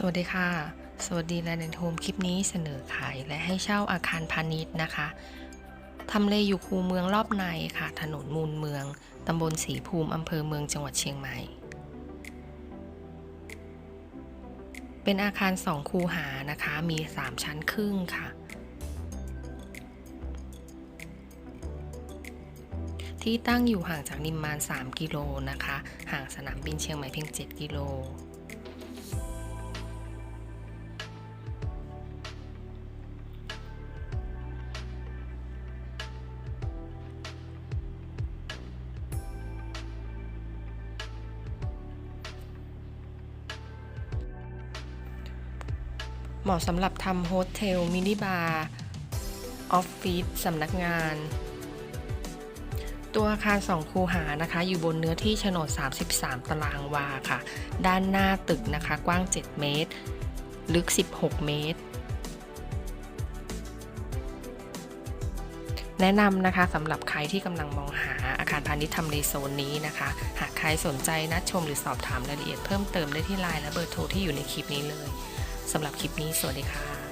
สวัสดีค่ะ สวัสดีแลนด์โฮมคลิปนี้เสนอขายและให้เช่าอาคารพาณิชย์นะคะ ทำเลอยู่คูเมืองรอบในค่ะ ถนนมูลเมือง ตำบลสีภูมิ อำเภอเมืองจังหวัดเชียงใหม่ เป็นอาคารสองคูหานะคะ มี 3 ชั้นครึ่งค่ะ ที่ตั้งอยู่ห่างจากนิมมาน 3 กิโลนะคะ ห่างสนามบินเชียงใหม่เพียง 7 กิโล เหมาะสำหรับทำโฮสเทล มินิบาร์ ออฟฟิศสำนักงาน ตัวอาคาร 2 คูหานะคะ อยู่บนเนื้อที่โฉนด 33 ตารางวาค่ะ ด้านหน้าตึกนะคะ กว้าง 7 เมตร ลึก 16 เมตร แนะนำนะคะสำหรับใครที่กำลังมองหาอาคารพาณิชย์ทำเลโซนนี้นะคะ หากใครสนใจนัดชมหรือสอบถามรายละเอียดเพิ่มเติมได้ที่ไลน์และเบอร์โทรที่อยู่ในคลิปนี้เลยสำหรับคลิปนี้สวัสดีค่ะ